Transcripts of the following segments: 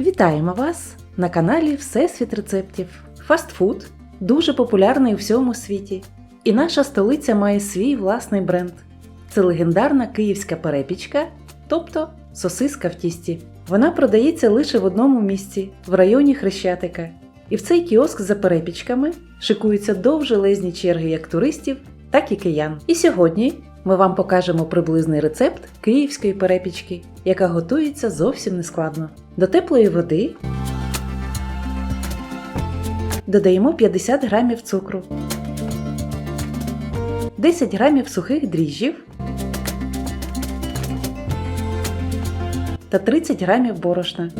Вітаємо вас на каналі Всесвіт рецептів. Фастфуд дуже популярний у всьому світі, і наша столиця має свій власний бренд. Це легендарна київська перепічка, тобто сосиска в тісті. Вона продається лише в одному місці в районі Хрещатика. І в цей кіоск за перепічками шикуються довжелезні черги як туристів, так і киян. І сьогодні ми вам покажемо приблизний рецепт київської перепічки, яка готується зовсім нескладно. До теплої води додаємо 50 грамів цукру, 10 грамів сухих дріжджів та 30 грамів борошна.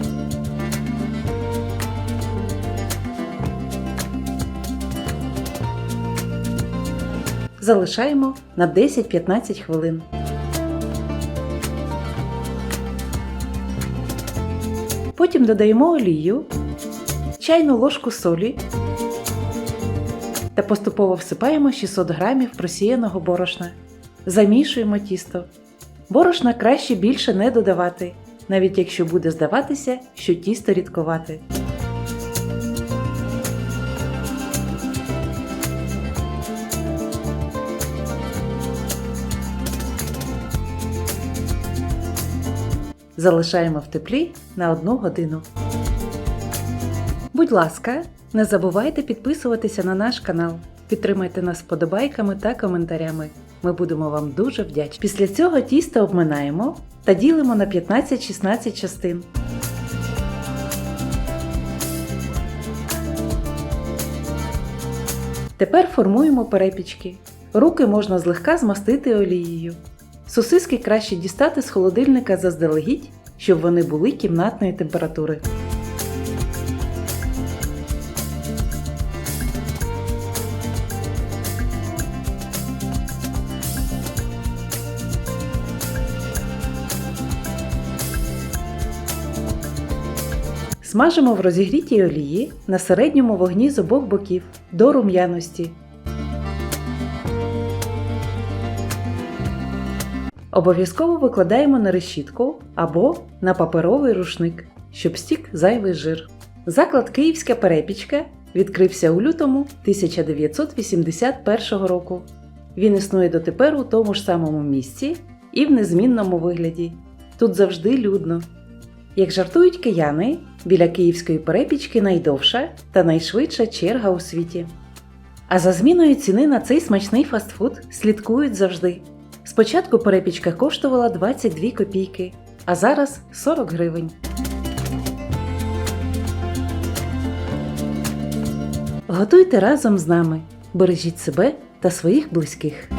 Залишаємо на 10-15 хвилин. Потім додаємо олію, чайну ложку солі та поступово всипаємо 600 грамів просіяного борошна. Замішуємо тісто. Борошна краще більше не додавати, навіть якщо буде здаватися, що тісто рідковате. Залишаємо в теплі на 1 годину. Будь ласка, не забувайте підписуватися на наш канал. Підтримайте нас вподобайками та коментарями. Ми будемо вам дуже вдячні. Після цього тісто обминаємо та ділимо на 15-16 частин. Тепер формуємо перепічки. Руки можна злегка змастити олією. Сосиски краще дістати з холодильника заздалегідь, щоб вони були кімнатної температури. Смажимо в розігрітій олії на середньому вогні з обох боків до рум'яності. Обов'язково викладаємо на решітку або на паперовий рушник, щоб стік зайвий жир. Заклад Київська перепічка відкрився у лютому 1981 року. Він існує дотепер у тому ж самому місці і в незмінному вигляді. Тут завжди людно. Як жартують кияни, біля київської перепічки найдовша та найшвидша черга у світі. А за зміною ціни на цей смачний фастфуд слідкують завжди. Спочатку перепічка коштувала 22 копійки, а зараз 40 гривень. Готуйте разом з нами, бережіть себе та своїх близьких.